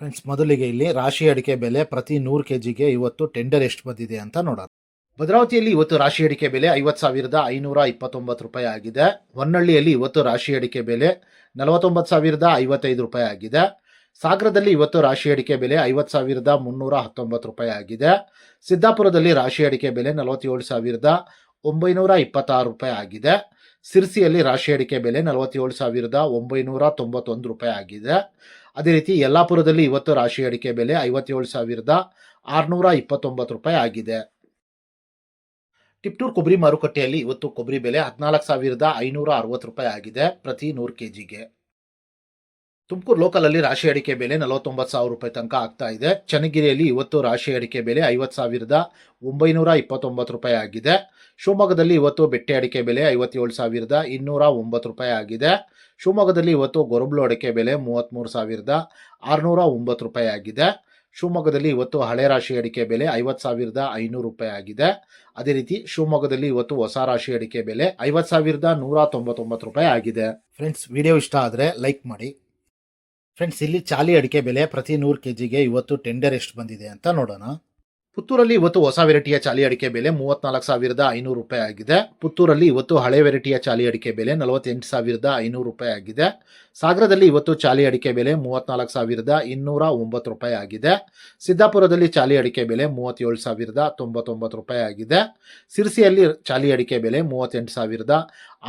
Friends ಮೊದಲಿಗೆ ಇಲ್ಲಿ ರಾಶಿ ಅಡಿಕೆ ಬೆಲೆ ಪ್ರತಿ ನೂರು ಕೆ ಜಿಗೆ ಇವತ್ತು ಟೆಂಡರ್ ಎಷ್ಟು ಬಂದಿದೆ ಅಂತ ನೋಡೋಣ. ಭದ್ರಾವತಿಯಲ್ಲಿ ಇವತ್ತು ರಾಶಿ ಅಡಿಕೆ ಬೆಲೆ ಐವತ್ತು ಸಾವಿರದ ಐನೂರ ಇಪ್ಪತ್ತೊಂಬತ್ತು ರೂಪಾಯಿ ಆಗಿದೆ. ಹೊನ್ನಳ್ಳಿಯಲ್ಲಿ ಇವತ್ತು ರಾಶಿ ಅಡಿಕೆ ಬೆಲೆ ನಲವತ್ತೊಂಬತ್ತು ಸಾವಿರದ ಐವತ್ತೈದು ರೂಪಾಯಿ ಆಗಿದೆ. ಸಾಗರದಲ್ಲಿ ಇವತ್ತು ರಾಶಿ ಅಡಿಕೆ ಬೆಲೆ ಐವತ್ತು ಸಾವಿರದ ಮುನ್ನೂರ ಹತ್ತೊಂಬತ್ತು ರೂಪಾಯಿ ಆಗಿದೆ. ಸಿದ್ದಾಪುರದಲ್ಲಿ ರಾಶಿ ಅಡಿಕೆ ಬೆಲೆ ನಲವತ್ತೇಳು ಸಾವಿರದ ಒಂಬೈನೂರ ಇಪ್ಪತ್ತಾರು ರೂಪಾಯಿ ಆಗಿದೆ. ಸಿರ್ಸಿಯಲ್ಲಿ ರಾಶಿ ಅಡಿಕೆ ಬೆಲೆ ನಲವತ್ತೇಳು ಸಾವಿರದ ಒಂಬೈನೂರ ತೊಂಬತ್ತೊಂದು ರೂಪಾಯಿ ಆಗಿದೆ. ಅದೇ ರೀತಿ ಯಲ್ಲಾಪುರದಲ್ಲಿ ಇವತ್ತು ರಾಶಿ ಅಡಿಕೆ ಬೆಲೆ ಐವತ್ತೇಳು ಸಾವಿರದ ಆರುನೂರ ಇಪ್ಪತ್ತೊಂಬತ್ತು ರೂಪಾಯಿ ಆಗಿದೆ. ಟಿಪ್ಟೂರ್ ಕೊಬ್ಬರಿ ಮಾರುಕಟ್ಟೆಯಲ್ಲಿ ಇವತ್ತು ಕೊಬ್ಬರಿ ಬೆಲೆ ಹದಿನಾಲ್ಕು ಸಾವಿರದ ಐನೂರ ಅರವತ್ತು ರೂಪಾಯಿ ಆಗಿದೆ ಪ್ರತಿ ನೂರು ಕೆ ಜಿಗೆ ತುಮಕೂರು ಲೋಕಲಲ್ಲಿ ರಾಶಿ ಅಡಿಕೆ ಬೆಲೆ ನಲವತ್ತೊಂಬತ್ತು ಸಾವಿರ ರೂಪಾಯಿ ತನಕ ಆಗ್ತಾ ಇದೆ. ಚನ್ನಗಿರಿಯಲ್ಲಿ ಇವತ್ತು ರಾಶಿ ಅಡಿಕೆ ಬೆಲೆ ಐವತ್ತು ಸಾವಿರದ ಒಂಬೈನೂರ ಇಪ್ಪತ್ತೊಂಬತ್ತು ರೂಪಾಯಿ ಆಗಿದೆ. ಶಿವಮೊಗ್ಗದಲ್ಲಿ ಇವತ್ತು ಬೆಟ್ಟೆ ಅಡಿಕೆ ಬೆಲೆ ಐವತ್ತೇಳು ಸಾವಿರದ ಇನ್ನೂರ ಒಂಬತ್ತು ರೂಪಾಯಿ ಆಗಿದೆ. ಶಿವಮೊಗ್ಗದಲ್ಲಿ ಇವತ್ತು ಗೊರಬ್ಲು ಅಡಿಕೆ ಬೆಲೆ ಮೂವತ್ತ್ಮೂರು ಸಾವಿರದ ಆರುನೂರ ಒಂಬತ್ತು ರೂಪಾಯಿ ಆಗಿದೆ. ಶಿವಮೊಗ್ಗದಲ್ಲಿ ಇವತ್ತು ಹಳೆ ರಾಶಿ ಅಡಿಕೆ ಬೆಲೆ ಐವತ್ತು ಸಾವಿರದ ಐನೂರು ರೂಪಾಯಿ ಆಗಿದೆ. ಅದೇ ರೀತಿ ಶಿವಮೊಗ್ಗದಲ್ಲಿ ಇವತ್ತು ಹೊಸ ರಾಶಿ ಅಡಿಕೆ ಬೆಲೆ ಐವತ್ತು ಸಾವಿರದ ನೂರ ತೊಂಬತ್ತೊಂಬತ್ತು ರೂಪಾಯಿ ಆಗಿದೆ. ಫ್ರೆಂಡ್ಸ್ ವಿಡಿಯೋ ಇಷ್ಟ ಆದರೆ ಲೈಕ್ ಮಾಡಿ. ಫ್ರೆಂಡ್ಸ್ ಇಲ್ಲಿ ಚಾಲಿ ಅಡಿಕೆ ಬೆಲೆ ಪ್ರತಿ ನೂರು ಕೆ ಜಿಗೆ ಇವತ್ತು ಟೆಂಡರ್ ಎಷ್ಟು ಬಂದಿದೆ ಅಂತ ನೋಡೋಣ. ಪುತ್ತೂರಲ್ಲಿ ಇವತ್ತು ಹೊಸ ವೆರೈಟಿಯ ಚಾಲಿ ಅಡಿಕೆ ಬೆಲೆ ಮೂವತ್ನಾಲ್ಕು ಸಾವಿರದ ಐನೂರು ರೂಪಾಯಿ ಆಗಿದೆ. ಪುತ್ತೂರಲ್ಲಿ ಇವತ್ತು ಹಳೆ ವೆರೈಟಿಯ ಚಾಲಿ ಅಡಿಕೆ ಬೆಲೆ ನಲವತ್ತೆಂಟು ಸಾವಿರದ ಐನೂರು ರೂಪಾಯಿ ಆಗಿದೆ. ಸಾಗರದಲ್ಲಿ ಇವತ್ತು ಚಾಲಿ ಅಡಿಕೆ ಬೆಲೆ ಮೂವತ್ನಾಲ್ಕು ಸಾವಿರದ ಇನ್ನೂರ ಒಂಬತ್ತು ರೂಪಾಯಿ ಆಗಿದೆ. ಸಿದ್ದಾಪುರದಲ್ಲಿ ಚಾಲಿ ಅಡಿಕೆ ಬೆಲೆ ಮೂವತ್ತೇಳು ಸಾವಿರದ ತೊಂಬತ್ತೊಂಬತ್ತು ರೂಪಾಯಿ ಆಗಿದೆ. ಸಿರ್ಸಿಯಲ್ಲಿ ಚಾಲಿ ಅಡಿಕೆ ಬೆಲೆ ಮೂವತ್ತೆಂಟು ಸಾವಿರದ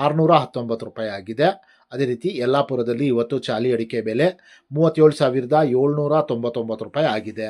ಆರುನೂರ ಹತ್ತೊಂಬತ್ತು ರೂಪಾಯಿ ಆಗಿದೆ. ಅದೇ ರೀತಿ ಯಲ್ಲಾಪುರದಲ್ಲಿ ಇವತ್ತು ಚಾಲಿ ಅಡಿಕೆ ಬೆಲೆ ಮೂವತ್ತೇಳು ಸಾವಿರದ ಏಳ್ನೂರ ತೊಂಬತ್ತೊಂಬತ್ತು ರೂಪಾಯಿ ಆಗಿದೆ.